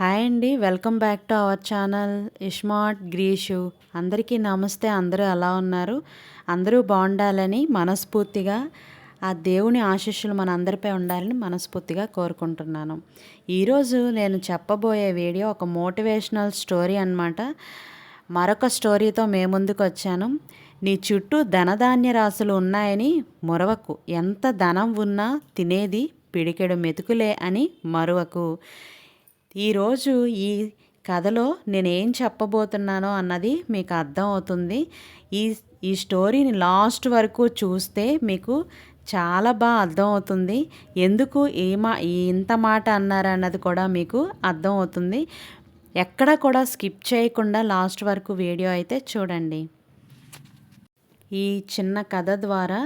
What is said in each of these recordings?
Hi అండి welcome back to our channel iSmart Greeshu. అందరికీ నమస్తే అందరూ ఎలా ఉన్నారు? అందరూ బాగుండాలని మనస్ఫూర్తిగా ఆ దేవుని ఆశీస్సులు మన అందరిపై ఉండాలని మనస్ఫూర్తిగా కోరుకుంటున్నాను. ఈరోజు నేను చెప్పబోయే వీడియో ఒక మోటివేషనల్ స్టోరీ అనమాట మరొక స్టోరీతో మే ముందుకు వచ్చాను. నీ చుట్టూ ధనధాన్య రాశులు ఉన్నాయని మొరవకు. ఎంత ధనం ఉన్నా తినేది పిడికెడు మెతుకులే అని మరువకు. ఈరోజు ఈ కథలో నేనేం చెప్పబోతున్నానో అన్నది మీకు అర్థం అవుతుంది ఈ ఈ స్టోరీని లాస్ట్ వరకు చూస్తే మీకు చాలా బాగా అర్థమవుతుంది. ఎందుకు ఏ మా ఇంత మాట అన్నారన్నది కూడా మీకు అర్థం అవుతుంది ఎక్కడ కూడా స్కిప్ చేయకుండా లాస్ట్ వరకు వీడియో అయితే చూడండి. ఈ చిన్న కథ ద్వారా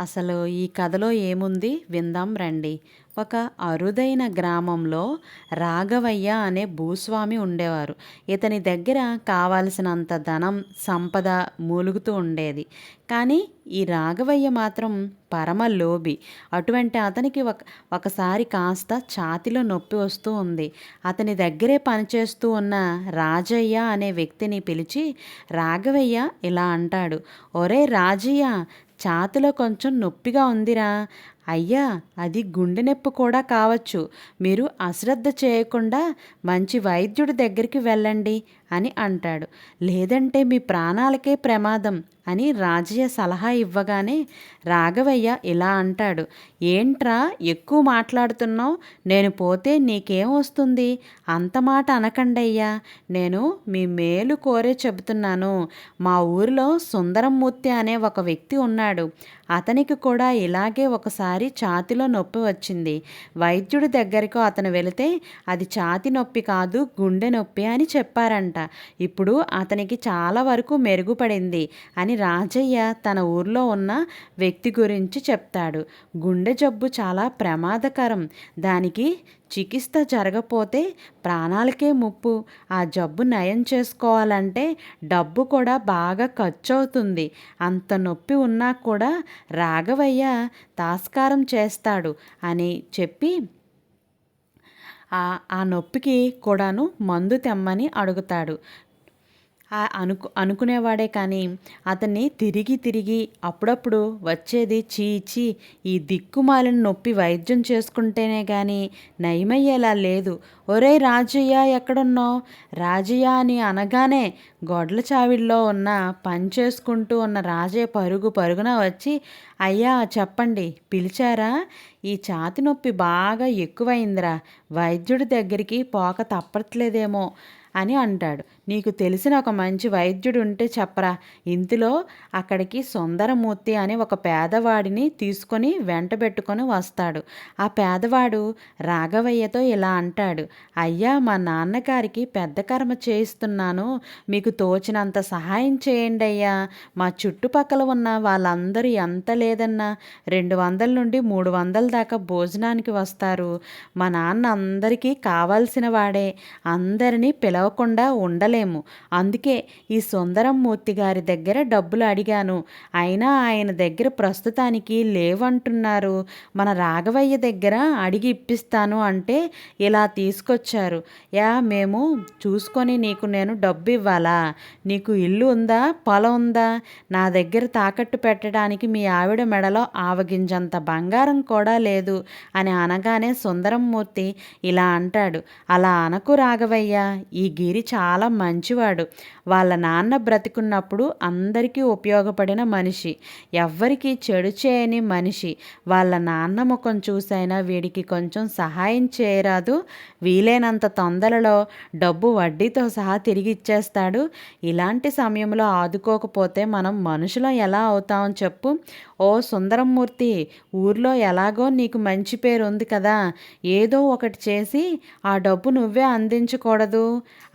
అసలు ఈ కథలో ఏముంది? విందాం రండి. ఒక అరుదైన గ్రామంలో రాఘవయ్య అనే భూస్వామి ఉండేవారు. ఇతని దగ్గర కావాల్సినంత ధనం సంపద మూలుగుతూ ఉండేది. కానీ ఈ రాఘవయ్య మాత్రం పరమ లోబి అటువంటి అతనికి ఒక ఒకసారి కాస్త ఛాతిలో నొప్పి వస్తూ ఉంది. అతని దగ్గరే పనిచేస్తూ ఉన్న రాజయ్య అనే వ్యక్తిని పిలిచి రాఘవయ్య ఇలా అంటాడు. ఒరే రాజయ్య ఛాతిలో కొంచెం నొప్పిగా ఉందిరా. అయ్యా అది గుండె నొప్పి కూడా కావచ్చు. మీరు అశ్రద్ధ చేయకుండా మంచి వైద్యుడి దగ్గరికి వెళ్ళండి. అని అంటాడు. లేదంటే మీ ప్రాణాలకే ప్రమాదం అని రాజయ్య సలహా ఇవ్వగానే రాఘవయ్య ఇలా అంటాడు. ఏంట్రా ఎక్కువ మాట్లాడుతున్నావు? నేను పోతే నీకేం వస్తుంది? అంత మాట అనకండయ్యా. నేను మీ మేలు కోరే చెబుతున్నాను. మా ఊరిలో సుందరమూర్తి అనే ఒక వ్యక్తి ఉన్నాడు. అతనికి కూడా ఇలాగే ఒకసారి ఛాతిలో నొప్పి వచ్చింది. వైద్యుడి దగ్గరకు అతను వెళితే అది ఛాతి నొప్పి కాదు గుండె నొప్పి అని చెప్పారంట. ఇప్పుడు అతనికి చాలా వరకు మెరుగుపడింది అని రాజయ్య తన ఊర్లో ఉన్న వ్యక్తి గురించి చెప్తాడు. గుండె జబ్బు చాలా ప్రమాదకరం. దానికి చికిత్స జరగపోతే ప్రాణాలకే ముప్పు. ఆ జబ్బు నయం చేసుకోవాలంటే డబ్బు కూడా బాగా ఖర్చు అవుతుంది అంత నొప్పి ఉన్నా కూడా రాఘవయ్య తాస్కారం చేస్తాడు అని చెప్పి ఆ నొప్పికి కూడాను మందు తెమ్మని అడుగుతాడు. అనుకు అనుకునేవాడే కానీ అతన్ని తిరిగి తిరిగి అప్పుడప్పుడు వచ్చేది చీచి ఈ దిక్కుమాలిన నొప్పి వైద్యం చేసుకుంటేనే కానీ నయమయ్యేలా లేదు. ఒరే రాజయ్య ఎక్కడున్నావు? రాజయ్య అని అనగానే గొడ్ల చావిడిలో ఉన్న పని చేసుకుంటూ ఉన్న రాజయ్య పరుగు పరుగున వచ్చి అయ్యా చెప్పండి పిలిచారా? ఈ ఛాతి నొప్పి బాగా ఎక్కువైందిరా. వైద్యుడి దగ్గరికి పోక తప్పట్లేదేమో అని అంటాడు. నీకు తెలిసిన ఒక మంచి వైద్యుడు ఉంటే చెప్పరా. ఇందులో అక్కడికి సుందరమూర్తి అనే ఒక పేదవాడిని తీసుకొని వెంట పెట్టుకొని వస్తాడు. ఆ పేదవాడు రాఘవయ్యతో ఇలా అంటాడు. అయ్యా మా నాన్నగారికి పెద్ద కర్మ చేయిస్తున్నాను. మీకు తోచినంత సహాయం చేయండి అయ్యా. మా చుట్టుపక్కల ఉన్న వాళ్ళందరూ ఎంత లేదన్నా రెండు వందల నుండి మూడు వందల దాకా భోజనానికి వస్తారు. మా నాన్న అందరికీ కావాల్సిన వాడే. అందరినీ పిలవకుండా ఉండలేదు చేయలేము. అందుకే ఈ సుందరం మూర్తి గారి దగ్గర డబ్బులు అడిగాను. అయినా ఆయన దగ్గర ప్రస్తుతానికి లేవంటున్నారు. మన రాఘవయ్య దగ్గర అడిగి ఇప్పిస్తాను అంటే ఇలా తీసుకొచ్చారు. యా మేము చూసుకొని నీకు నేను డబ్బు ఇవ్వాలా? నీకు ఇల్లు ఉందా? పొలం ఉందా? నా దగ్గర తాకట్టు పెట్టడానికి మీ ఆవిడ మెడలో ఆవగింజంత బంగారం కూడా లేదు అని అనగానే సుందరం మూర్తి ఇలా అంటాడు. అలా అనకు రాఘవయ్య. ఈ గిరి చాలా మంచివాడు. వాళ్ళ నాన్న బ్రతికున్నప్పుడు అందరికీ ఉపయోగపడిన మనిషి. ఎవ్వరికీ చెడు చేయని మనిషి. వాళ్ళ నాన్న ముఖం చూసైనా వీడికి కొంచెం సహాయం చేయరాదు. వీలైనంత తొందరలో డబ్బు వడ్డీతో సహా తిరిగి ఇచ్చేస్తాడు. ఇలాంటి సమయంలో ఆదుకోకపోతే మనం మనుషులం ఎలా అవుతామని చెప్పు. ఓ సుందరమూర్తి ఊర్లో ఎలాగో నీకు మంచి పేరు ఉంది కదా. ఏదో ఒకటి చేసి ఆ డబ్బు నువ్వే అందించకూడదు.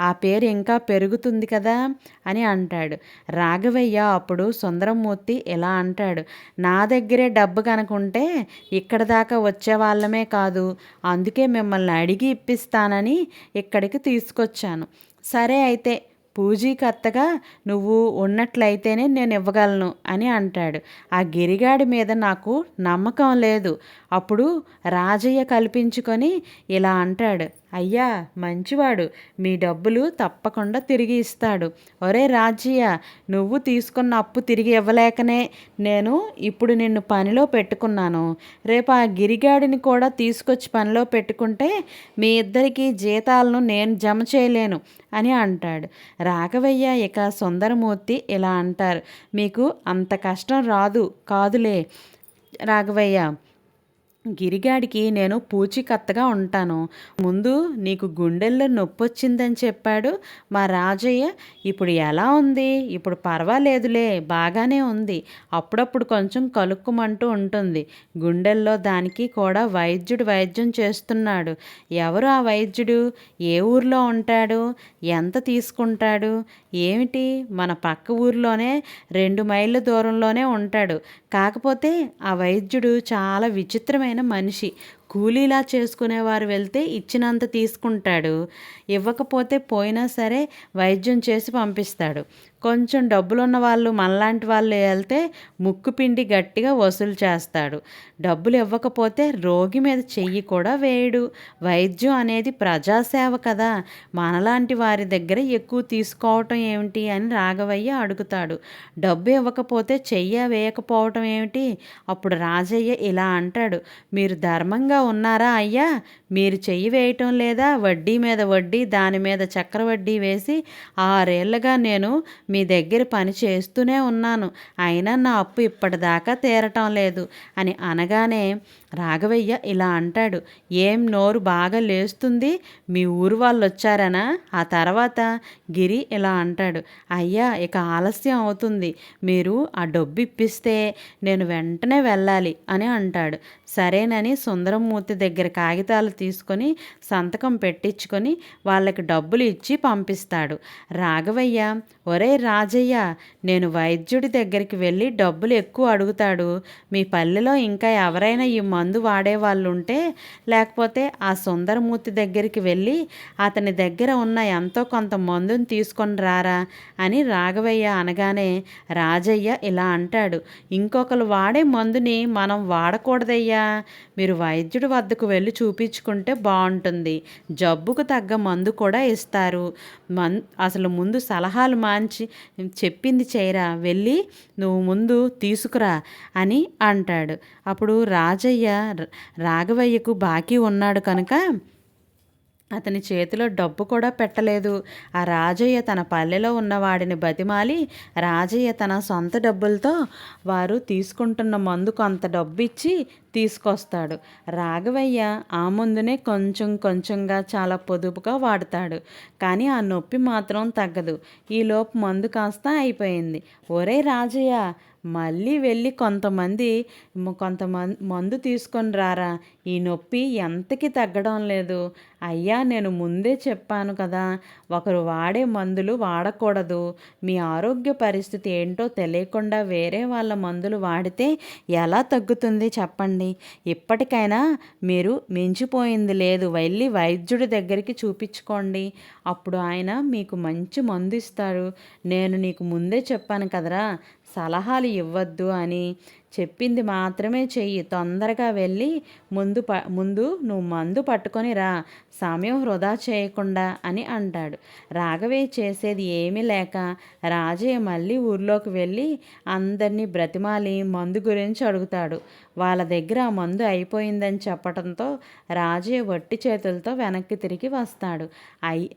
ఆ పేరు ఇంకా పెరుగుతుంది కదా అని అంటాడు. రాఘవయ్య అప్పుడు సుందరమూర్తి ఇలా అంటాడు నా దగ్గరే డబ్బు కనుకుంటే ఇక్కడ దాకా వచ్చే వాళ్ళమే కాదు అందుకే మిమ్మల్ని అడిగి ఇప్పిస్తానని ఇక్కడికి తీసుకొచ్చాను. సరే అయితే పూజీకర్తగా నువ్వు ఉన్నట్లయితేనే నేను ఇవ్వగలను అని అంటాడు. ఆ గిరిగాడి మీద నాకు నమ్మకం లేదు. అప్పుడు రాజయ్య కల్పించుకొని ఇలా అంటాడు అయ్యా మంచివాడు. మీ డబ్బులు తప్పకుండా తిరిగి ఇస్తాడు. ఒరే రాజయ్య నువ్వు తీసుకున్న అప్పు తిరిగి ఇవ్వలేకనే నేను ఇప్పుడు నిన్ను పనిలో పెట్టుకున్నాను. రేపు ఆ గిరిగాడిని కూడా తీసుకొచ్చి పనిలో పెట్టుకుంటే మీ ఇద్దరికి జీతాలను నేను జమ చేయలేను అని అంటాడు. రాఘవయ్య ఇక సుందరమూర్తి ఇలా అంటారు. మీకు అంత కష్టం రాదు కాదులే రాఘవయ్య. గిరిగాడికి నేను పూచికత్తగా ఉంటాను. ముందు నీకు గుండెల్లో నొప్పి వచ్చిందని చెప్పాడు మా రాజయ్య. ఇప్పుడు ఎలా ఉంది? ఇప్పుడు పర్వాలేదులే బాగానే ఉంది. అప్పుడప్పుడు కొంచెం కలుక్కుమంటూ ఉంటుంది. గుండెల్లో దానికి కూడా వైద్యుడు వైద్యం చేస్తున్నాడు. ఎవరు ఆ వైద్యుడు? ఏ ఊర్లో ఉంటాడు? ఎంత తీసుకుంటాడు? ఏమిటి? మన పక్క ఊర్లోనే రెండు మైళ్ళ దూరంలోనే ఉంటాడు. కాకపోతే ఆ వైద్యుడు చాలా విచిత్రమైన మనిషి. కూలీలా చేసుకునేవారు వెళ్తే ఇచ్చినంత తీసుకుంటాడు. ఇవ్వకపోతే పోయినా సరే వైద్యం చేసి పంపిస్తాడు. కొంచెం డబ్బులున్న వాళ్ళు మనలాంటి వాళ్ళు వెళ్తే ముక్కు పిండి గట్టిగా వసూలు చేస్తాడు. డబ్బులు ఇవ్వకపోతే రోగి మీద చెయ్యి కూడా వేయడు. వైద్యం అనేది ప్రజాసేవ కదా. మనలాంటి వారి దగ్గర ఎక్కువ తీసుకోవటం ఏమిటి అని రాఘవయ్య అడుగుతాడు. డబ్బు ఇవ్వకపోతే చెయ్య వేయకపోవటం ఏమిటి? అప్పుడు రాజయ్య ఇలా అంటాడు. మీరు ధర్మంగా ఉన్నారా అయ్యా? మీరు చెయ్యి వేయటం లేదా వడ్డీ మీద వడ్డీ దాని మీద చక్రవడ్డీ వేసి ఆరేళ్ళుగా నేను మీ దగ్గర పని చేస్తూనే ఉన్నాను. అయినా నా అప్పు ఇప్పటిదాకా తీరటం లేదు అని అనగానే రాఘవయ్య ఇలా అంటాడు ఏం నోరు బాగా లేస్తుంది? మీ ఊరు వాళ్ళు వచ్చారనా ఆ తర్వాత? గిరి ఇలా అంటాడు అయ్యా ఇక ఆలస్యం అవుతుంది. మీరు ఆ డబ్బు ఇప్పిస్తే నేను వెంటనే వెళ్ళాలి అని అంటాడు. సరేనని సుందరమూర్తి దగ్గర కాగితాలు తీసుకొని సంతకం పెట్టించుకొని వాళ్ళకి డబ్బులు ఇచ్చి పంపిస్తాడు. రాఘవయ్య ఒరే రాజయ్య నేను వైద్యుడి దగ్గరికి వెళ్ళి డబ్బులు ఎక్కువ అడుగుతాడు. మీ పల్లెలో ఇంకా ఎవరైనా ఈ మందు వాడేవాళ్ళు ఉంటే లేకపోతే ఆ సుందరమూర్తి దగ్గరికి వెళ్ళి అతని దగ్గర ఉన్న ఎంతో కొంత మందుని తీసుకొని రారా అని రాఘవయ్య అనగానే రాజయ్య ఇలా అంటాడు ఇంకొకరు వాడే మందుని మనం వాడకూడదయ్యా మీరు వైద్యుడి వద్దకు వెళ్ళి చూపించుకుంటే బాగుంటుంది జబ్బుకు తగ్గ మందు కూడా ఇస్తారు మన్ అసలు ముందు సలహాలు మాంచి చెప్పింది చేయరా వెళ్ళి నువ్వు ముందు తీసుకురా అని అంటాడు. అప్పుడు రాజయ్య రాఘవయ్యకు బాకీ ఉన్నాడు కనుక అతని చేతిలో డబ్బు కూడా పెట్టలేదు. ఆ రాజయ్య తన పల్లెలో ఉన్నవాడిని బతిమాలి రాజయ్య తన సొంత డబ్బులతో వారు తీసుకుంటున్న మందు కొంత డబ్బు ఇచ్చి తీసుకొస్తాడు. రాఘవయ్య ఆ ముందునే కొంచెం కొంచెంగా చాలా పొదుపుగా వాడతాడు. కానీ ఆ నొప్పి మాత్రం తగ్గదు. ఈలోపు మందు కాస్త అయిపోయింది. ఒరే రాజయ్య మళ్ళీ వెళ్ళి కొంతమంది కొంతమంది మందు తీసుకొని రారా? ఈ నొప్పి ఎంతకి తగ్గడం లేదు. అయ్యా నేను ముందే చెప్పాను కదా ఒకరు వాడే మందులు వాడకూడదు. మీ ఆరోగ్య పరిస్థితి ఏంటో తెలియకుండా వేరే వాళ్ళ మందులు వాడితే ఎలా తగ్గుతుంది చెప్పండి. ఇప్పటికైనా మీరు మించిపోయింది లేదు. వెళ్ళి వైద్యుడి దగ్గరికి చూపించుకోండి. అప్పుడు ఆయన మీకు మంచి మందు ఇస్తారు. నేను నీకు ముందే చెప్పాను కదరా సలహాలు ఇవ్వద్దు అని చెప్పింది మాత్రమే చెయ్యి. తొందరగా వెళ్ళి ముందు ప ముందు నువ్వు మందు పట్టుకొని రా సమయం వృధా చేయకుండా అని అంటాడు. రాఘవే చేసేది ఏమీ లేక రాజయ్య మళ్ళీ ఊర్లోకి వెళ్ళి అందరినీ బ్రతిమాలి మందు గురించి అడుగుతాడు. వాళ్ళ దగ్గర ఆ మందు అయిపోయిందని చెప్పడంతో రాజయ్య వట్టి చేతులతో వెనక్కి తిరిగి వస్తాడు. అయ్య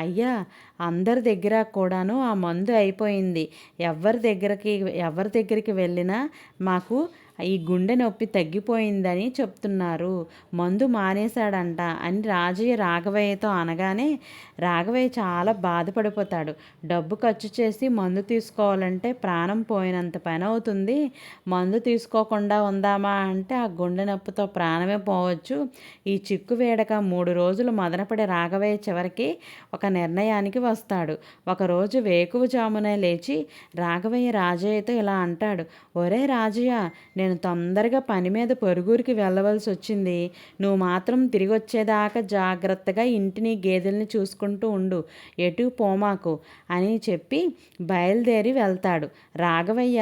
అయ్యా అందరి దగ్గర కూడాను ఆ మందు అయిపోయింది. ఎవరి దగ్గరికి ఎవరి దగ్గరికి వెళ్ళినా మాకు ఈ గుండె నొప్పి తగ్గిపోయిందని చెప్తున్నారు. మందు మానేశాడంట అని రాజయ్య రాఘవయ్యతో అనగానే రాఘవయ్య చాలా బాధపడిపోతాడు. డబ్బు ఖర్చు చేసి మందు తీసుకోవాలంటే ప్రాణం పోయినంత పని అవుతుంది. మందు తీసుకోకుండా ఉందామా అంటే ఆ గుండె నొప్పితో ప్రాణమే పోవచ్చు. ఈ చిక్కు వేడక మూడు రోజులు మదనపడి రాఘవయ్య చివరికి ఒక నిర్ణయానికి వస్తాడు. ఒకరోజు వేకువజామునే లేచి రాఘవయ్య రాజయ్యతో ఇలా అంటాడు. ఒరే రాజయ్య నేను తొందరగా పని మీద పొరుగురికి వెళ్ళవలసి వచ్చింది. నువ్వు మాత్రం తిరిగి వచ్చేదాకా జాగ్రత్తగా ఇంటిని గేదెల్ని చూసుకుంటూ ఉండు. ఎటు పోమాకు అని చెప్పి బయలుదేరి వెళ్తాడు. రాఘవయ్య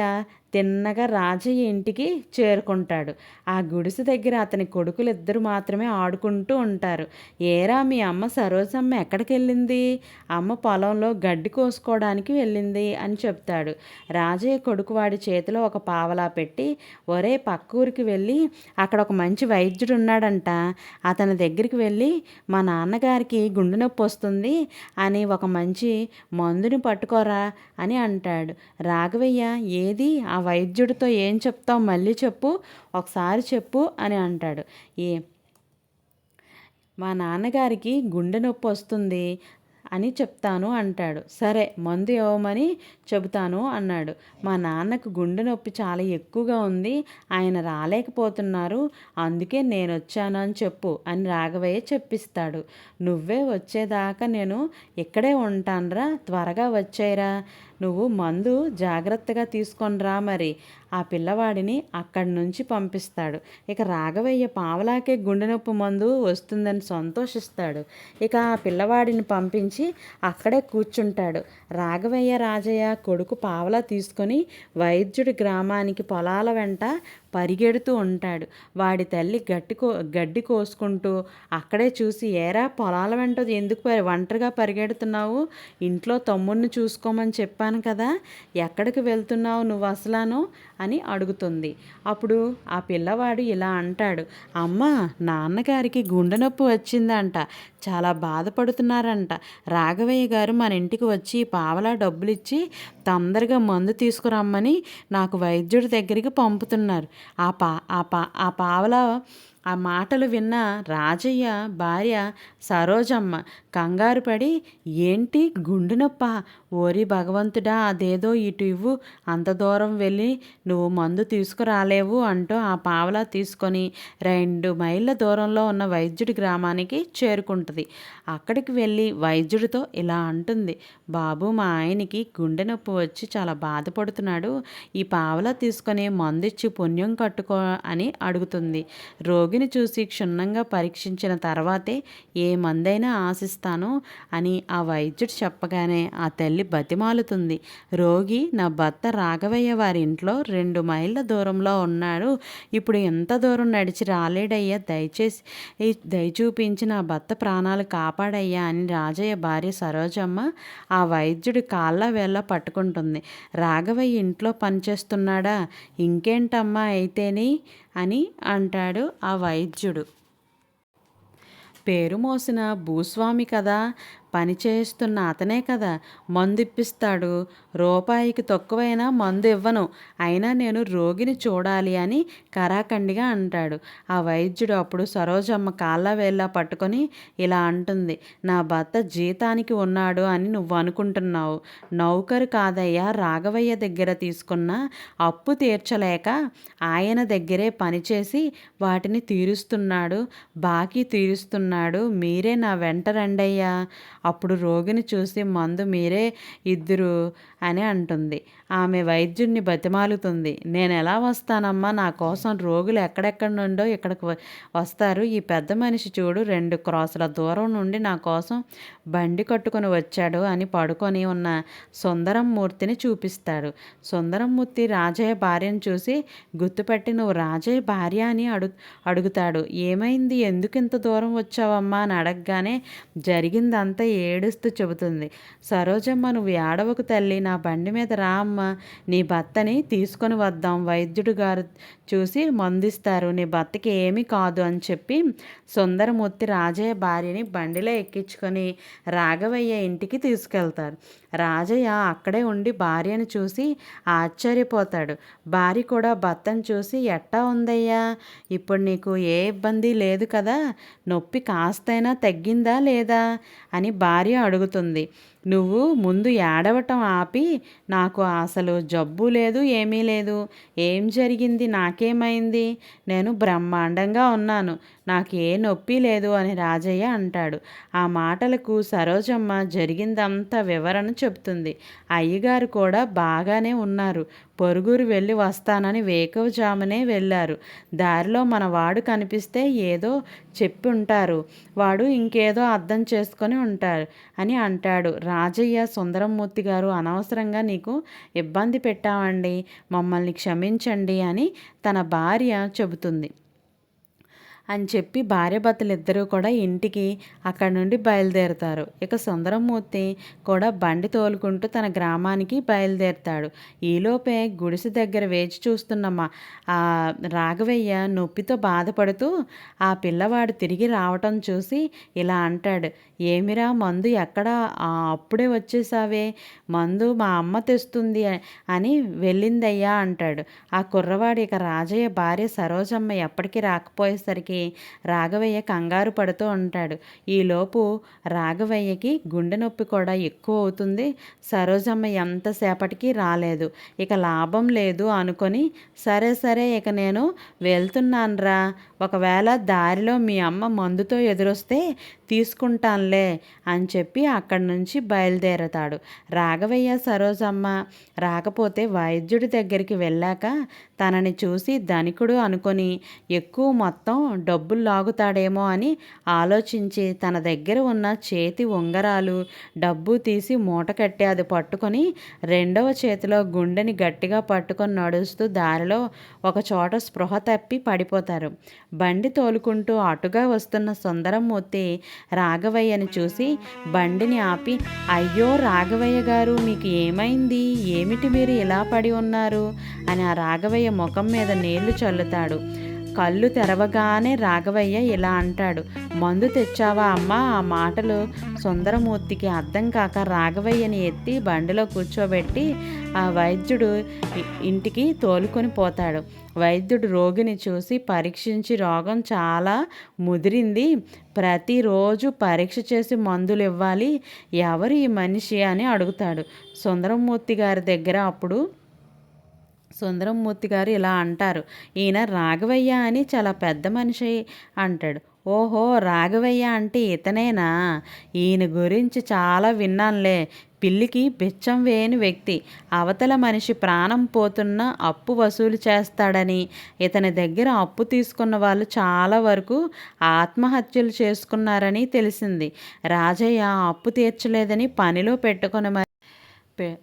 తిన్నగా రాజయ్య ఇంటికి చేరుకుంటాడు. ఆ గుడిసె దగ్గర అతని కొడుకులు ఇద్దరు మాత్రమే ఆడుకుంటూ ఉంటారు. ఏరా మీ అమ్మ సరోజమ్మ ఎక్కడికి వెళ్ళింది? అమ్మ పొలంలో గడ్డి కోసుకోవడానికి వెళ్ళింది అని చెప్తాడు. రాజయ్య కొడుకు వాడి చేతిలో ఒక పావలా పెట్టి ఒరే పక్క ఊరికి వెళ్ళి అక్కడ ఒక మంచి వైద్యుడు ఉన్నాడంట. అతని దగ్గరికి వెళ్ళి మా నాన్నగారికి గుండె నొప్పి వస్తుంది అని ఒక మంచి మందుని పట్టుకోరా అని అంటాడు. రాఘవయ్య ఏది? ఆ వైద్యుడితో ఏం చెప్తావు మళ్ళీ చెప్పు ఒకసారి చెప్పు అని అంటాడు. ఏ మా నాన్నగారికి గుండె నొప్పి వస్తుంది అని చెప్తాను అంటాడు. సరే మందు ఇవ్వమని చెబుతాను అన్నాడు. మా నాన్నకు గుండె నొప్పి చాలా ఎక్కువగా ఉంది ఆయన రాలేకపోతున్నారు అందుకే నేను వచ్చాను అని చెప్పు అని రాఘవయ్య చెప్పిస్తాడు. నువ్వే వచ్చేదాకా నేను ఇక్కడే ఉంటానురా త్వరగా వచ్చాయిరా నువ్వు మందు జాగ్రత్తగా తీసుకొనిరా మరి. ఆ పిల్లవాడిని అక్కడి నుంచి పంపిస్తాడు. ఇక రాఘవయ్య పావలాకే గుండె నొప్పి మందు వస్తుందని సంతోషిస్తాడు. ఇక ఆ పిల్లవాడిని పంపించి అక్కడే కూర్చుంటాడు. రాఘవయ్య రాజయ్య కొడుకు పావలా తీసుకొని వైద్యుడి గ్రామానికి పొలాల వెంట పరిగెడుతూ ఉంటాడు. వాడి తల్లి గట్టి కో గడ్డి కోసుకుంటూ అక్కడే చూసి ఏరా పొలాల వెంట ఎందుకు ఒంటరిగా పరిగెడుతున్నావు? ఇంట్లో తమ్ముడిని చూసుకోమని చెప్పాను కదా ఎక్కడికి వెళ్తున్నావు నువ్వు అసలాను? అని అడుగుతుంది. అప్పుడు ఆ పిల్లవాడు ఇలా అంటాడు అమ్మ నాన్నగారికి గుండె నొప్పి వచ్చిందంట చాలా బాధపడుతున్నారంట. రాఘవయ్య గారు మన ఇంటికి వచ్చి పావలా డబ్బులు ఇచ్చి తొందరగా మందు తీసుకురమ్మని నాకు వైద్యుడి దగ్గరికి పంపుతున్నారు. ఆ పా ఆ పా ఆ పావలా ఆ మాటలు విన్న రాజయ్య భార్య సరోజమ్మ కంగారు పడి ఏంటి గుండు నొప్ప? ఓరి భగవంతుడా అదేదో ఇటు ఇవ్వు అంత దూరం వెళ్ళి నువ్వు మందు తీసుకురాలేవు అంటూ ఆ పావలా తీసుకొని రెండు మైళ్ళ దూరంలో ఉన్న వైద్యుడి గ్రామానికి చేరుకుంటుంది. అక్కడికి వెళ్ళి వైద్యుడితో ఇలా అంటుంది. బాబు మా ఆయనకి గుండె నొప్పి వచ్చి చాలా బాధపడుతున్నాడు. ఈ పావలా తీసుకొని మందు ఇచ్చి పుణ్యం కట్టుకో అని అడుగుతుంది. రోగిని చూసి క్షుణ్ణంగా పరీక్షించిన తర్వాతే ఏ మందైనా ఆశిస్తాను అని ఆ వైద్యుడు చెప్పగానే ఆ తల్లి బతిమాలుతుంది. రోగి నా భర్త రాఘవయ్య వారి ఇంట్లో రెండు మైళ్ళ దూరంలో ఉన్నాడు. ఇప్పుడు ఎంత దూరం నడిచి రాలేడయ్యా? దయచేసి దయచూపించి నా భర్త ప్రాణాలు కాపాడయ్యా అని రాజయ్య భార్య సరోజమ్మ ఆ వైద్యుడి కాళ్ళ వేళ్ళ పట్టుకుంటుంది. రాఘవయ్య ఇంట్లో పనిచేస్తున్నాడా ఇంకేంటమ్మా అయితేని? అని అంటాడు ఆ వైద్యుడు. పేరు మోసిన భూస్వామి కదా? పని చేస్తున్న అతనే కదా. మందు ఇప్పిస్తాడు రూపాయికి తక్కువైనా మందు ఇవ్వను అయినా నేను రోగిని చూడాలి అని కరాఖండిగా అంటాడు. ఆ వైద్యుడు అప్పుడు సరోజమ్మ కాళ్ళ వేళ్ళ పట్టుకొని ఇలా అంటుంది. నా భర్త జీతానికి ఉన్నాడు అని నువ్వు అనుకుంటున్నావు. నౌకరు కాదయ్యా రాఘవయ్య దగ్గర తీసుకున్న అప్పు తీర్చలేక ఆయన దగ్గరే పనిచేసి వాటిని తీరుస్తున్నాడు. బాకీ తీరుస్తున్నాడు. మీరే నా వెంట రండయ్యా. అప్పుడు రోగిని చూసి మందు మీరే ఇద్దరు అని అంటుంది. ఆమె వైద్యుడిని బతిమాలుతుంది. నేను ఎలా వస్తానమ్మా? నా కోసం రోగులు ఎక్కడెక్కడి నుండో ఇక్కడికి వస్తారు. ఈ పెద్ద మనిషి చూడు రెండు క్రాసుల దూరం నుండి నా కోసం బండి కట్టుకొని వచ్చాడు అని పడుకొని ఉన్న సుందరం మూర్తిని చూపిస్తాడు. సుందరం మూర్తి రాజయ్య భార్యను చూసి గుర్తుపెట్టి నువ్వు రాజయ్య భార్య అని అడు అడుగుతాడు. ఏమైంది? ఎందుకు ఇంత దూరం వచ్చావమ్మా? అని అడగగానే జరిగిందంతా ఏడుస్తూ చెబుతుంది. సరోజమ్మ నువ్వు ఏడవకు తల్లి. నా బండి మీద రా అమ్మ నీ భర్తని తీసుకొని వద్దాం. వైద్యుడు గారు చూసి మందిస్తారు. నీ భర్తకి ఏమీ కాదు అని చెప్పి సుందరమూర్తి రాజయ్య భార్యని బండిలో ఎక్కించుకొని రాఘవయ్య ఇంటికి తీసుకెళ్తారు. రాజయ్య అక్కడే ఉండి భార్యను చూసి ఆశ్చర్యపోతాడు. భార్య కూడా భర్తను చూసి ఎట్టా ఉందయ్యా? ఇప్పుడు నీకు ఏ ఇబ్బంది లేదు కదా? నొప్పి కాస్తైనా తగ్గిందా లేదా? అని భార్య అడుగుతుంది. నువ్వు ముందు ఏడవటం ఆపి నాకు అసలు జబ్బు లేదు ఏమీ లేదు. ఏం జరిగింది? నాకేమైంది? నేను బ్రహ్మాండంగా ఉన్నాను. నాకు ఏ నొప్పి లేదు అని రాజయ్య అంటాడు. ఆ మాటలకు సరోజమ్మ జరిగిందంతా వివరణ చెబుతుంది. అయ్యగారు కూడా బాగానే ఉన్నారు. పొరుగురు వెళ్ళి వస్తానని వేకవజామునే వెళ్ళారు. దారిలో మన వాడు కనిపిస్తే ఏదో చెప్పి ఉంటారు. వాడు ఇంకేదో అర్థం చేసుకొని ఉంటారు అని అంటాడు. రాజయ్య సుందరమూర్తి గారు అనవసరంగా నీకు ఇబ్బంది పెట్టామండి. మమ్మల్ని క్షమించండి అని తన భార్య చెబుతుంది. అని చెప్పి భార్యాభర్తలు ఇద్దరూ కూడా ఇంటికి అక్కడ నుండి బయలుదేరుతారు. ఇక సుందరమూర్తి కూడా బండి తోలుకుంటూ తన గ్రామానికి బయలుదేరుతాడు. ఈలోపే గుడిసె దగ్గర వేచి చూస్తున్నమ్మ ఆ రాఘవయ్య నొప్పితో బాధపడుతూ ఆ పిల్లవాడు తిరిగి రావటం చూసి ఇలా అంటాడు ఏమిరా మందు ఎక్కడ? అప్పుడే వచ్చేసావే. మందు మా అమ్మ తెస్తుంది అని వెళ్ళిందయ్యా అంటాడు. ఆ కుర్రవాడు ఇక రాజయ్య భార్య సరోజమ్మ ఎప్పటికీ రాకపోయేసరికి రాఘవయ్య కంగారు పడుతూ ఉంటాడు. ఈలోపు రాఘవయ్యకి గుండె నొప్పి కూడా ఎక్కువ అవుతుంది. సరోజమ్మ ఎంతసేపటికి రాలేదు. ఇక లాభం లేదు అనుకొని సరే సరే ఇక నేను వెళ్తున్నానురా. ఒకవేళ దారిలో మీ అమ్మ మందుతో ఎదురొస్తే తీసుకుంటానులే అని చెప్పి అక్కడి నుంచి బయలుదేరతాడు. రాఘవయ్య సరోజమ్మ రాకపోతే వైద్యుడి దగ్గరికి వెళ్ళాక తనని చూసి ధనికుడు అనుకొని ఎక్కువ మొత్తం డబ్బులు లాగుతాడేమో అని ఆలోచించి తన దగ్గర ఉన్న చేతి ఉంగరాలు డబ్బు తీసి మూట కట్టి అది పట్టుకొని రెండవ చేతిలో గుండెని గట్టిగా పట్టుకొని నడుస్తూ దారిలో ఒక చోట స్పృహ తప్పి పడిపోతారు. బండి తోలుకుంటూ అటుగా వస్తున్న సుందరమూర్తి రాఘవయ్యని చూసి బండిని ఆపి అయ్యో రాఘవయ్య గారు మీకు ఏమైంది? ఏమిటి మీరు ఇలా పడి ఉన్నారు? అని ఆ రాఘవయ్య ముఖం మీద నీళ్ళు చల్లుతాడు. కళ్ళు తెరవగానే రాఘవయ్య ఇలా అంటాడు మందు తెచ్చావా అమ్మా? ఆ మాటలు సుందరమూర్తికి అర్థం కాక రాఘవయ్యని ఎత్తి బండిలో కూర్చోబెట్టి ఆ వైద్యుడు ఇంటికి తోలుకొని పోతాడు. వైద్యుడు రోగిని చూసి పరీక్షించి రోగం చాలా ముదిరింది. ప్రతిరోజు పరీక్ష చేసి మందులు ఇవ్వాలి. ఎవరు ఈ మనిషి అని అడుగుతాడు. సుందరమూర్తి గారి దగ్గర అప్పుడు సుందరమూర్తి గారు ఇలా అంటారు. ఈయన రాఘవయ్య అని చాలా పెద్ద మనిషి అంటాడు. ఓహో రాఘవయ్య అంటే ఇతనేనా? ఈయన గురించి చాలా విన్నానులే. పిల్లికి బిచ్చం వేయని వ్యక్తి. అవతల మనిషి ప్రాణం పోతున్న అప్పు వసూలు చేస్తాడని. ఇతని దగ్గర అప్పు తీసుకున్న వాళ్ళు చాలా వరకు ఆత్మహత్యలు చేసుకున్నారని తెలిసింది. రాజయ్య అప్పు తీర్చలేదని పనిలో పెట్టుకుని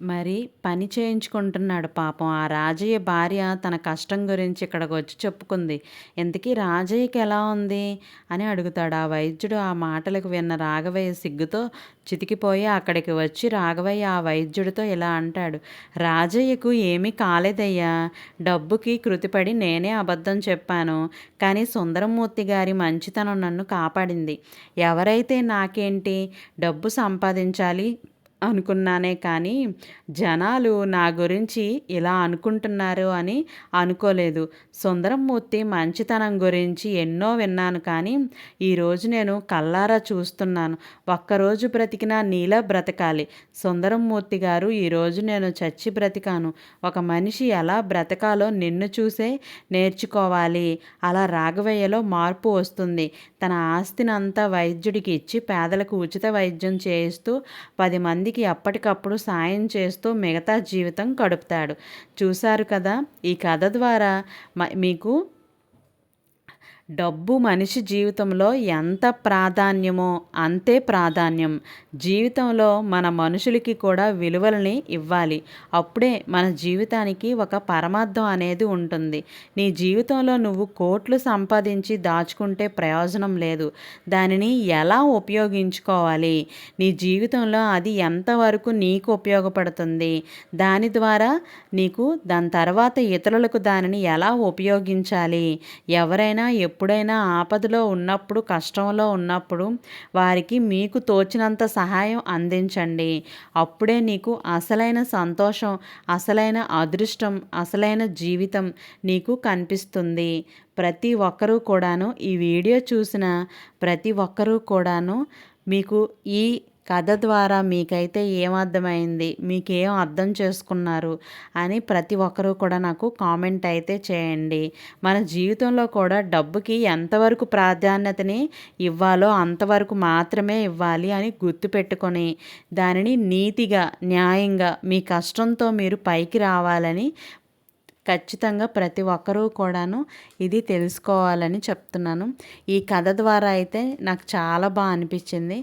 మరి పని చేయించుకుంటున్నాడు పాపం. ఆ రాజయ్య భార్య తన కష్టం గురించి ఇక్కడికి వచ్చి చెప్పుకుంది. ఇంతకీ రాజయ్యకి ఎలా ఉంది? అని అడుగుతాడు. ఆ వైద్యుడు ఆ మాటలకు విన్న రాఘవయ్య సిగ్గుతో చితికిపోయి అక్కడికి వచ్చి రాఘవయ్య ఆ వైద్యుడితో ఇలా అంటాడు. రాజయ్యకు ఏమీ కాలేదయ్యా. డబ్బుకి కృతిపడి నేనే అబద్ధం చెప్పాను. కానీ సుందరమూర్తి గారి మంచితనం నన్ను కాపాడింది. ఎవరైతే నాకేంటి డబ్బు సంపాదించాలి అనుకున్నానే కానీ జనాలు నా గురించి ఇలా అనుకుంటున్నారు అని అనుకోలేదు. సుందరమూర్తి మంచితనం గురించి ఎన్నో విన్నాను కానీ ఈరోజు నేను కల్లారా చూస్తున్నాను. ఒక్కరోజు బ్రతికినా నీలా బ్రతకాలి. సుందరమూర్తి గారు ఈరోజు నేను చచ్చి బ్రతికాను. ఒక మనిషి ఎలా బ్రతకాలో నిన్ను చూసే నేర్చుకోవాలి. అలా రాఘవయ్యలో మార్పు వస్తుంది. తన ఆస్తినంతా వైద్యుడికి ఇచ్చి పేదలకు ఉచిత వైద్యం చేయిస్తూ పది మంది మందికి అప్పటికప్పుడు సాయం చేస్తూ మిగతా జీవితం గడుపుతాడు. చూశారు కదా ఈ కథ ద్వారా మీకు డబ్బు మనిషి జీవితంలో ఎంత ప్రాధాన్యమో అంతే ప్రాధాన్యం. జీవితంలో మన మనుషులకి కూడా విలువలని ఇవ్వాలి. అప్పుడే మన జీవితానికి ఒక పరమార్థం అనేది ఉంటుంది. నీ జీవితంలో నువ్వు కోట్లు సంపాదించి దాచుకుంటే ప్రయోజనం లేదు. దానిని ఎలా ఉపయోగించుకోవాలి? నీ జీవితంలో అది ఎంతవరకు నీకు ఉపయోగపడుతుంది? దాని ద్వారా నీకు దాని తర్వాత ఇతరులకు దానిని ఎలా ఉపయోగించాలి? ఎవరైనా ఎప్పుడైనా ఆపదలో ఉన్నప్పుడు కష్టంలో ఉన్నప్పుడు వారికి మీకు తోచినంత సహాయం అందించండి. అప్పుడే నీకు అసలైన సంతోషం అసలైన అదృష్టం అసలైన జీవితం నీకు కనిపిస్తుంది. ప్రతి ఒక్కరూ కూడాను ఈ వీడియో చూసిన ప్రతి ఒక్కరూ కూడాను మీకు ఈ కథ ద్వారా మీకైతే ఏం అర్థమైంది మీకేం అర్థం చేసుకున్నారు? అని ప్రతి ఒక్కరూ కూడా నాకు కామెంట్ అయితే చేయండి. మన జీవితంలో కూడా డబ్బుకి ఎంతవరకు ప్రాధాన్యతని ఇవ్వాలో అంతవరకు మాత్రమే ఇవ్వాలి అని గుర్తుపెట్టుకొని దానిని నీతిగా న్యాయంగా మీ కష్టంతో మీరు పైకి రావాలని ఖచ్చితంగా ప్రతి ఒక్కరూ కూడాను ఇది తెలుసుకోవాలని చెప్తున్నాను. ఈ కథ ద్వారా అయితే నాకు చాలా బాగా అనిపించింది.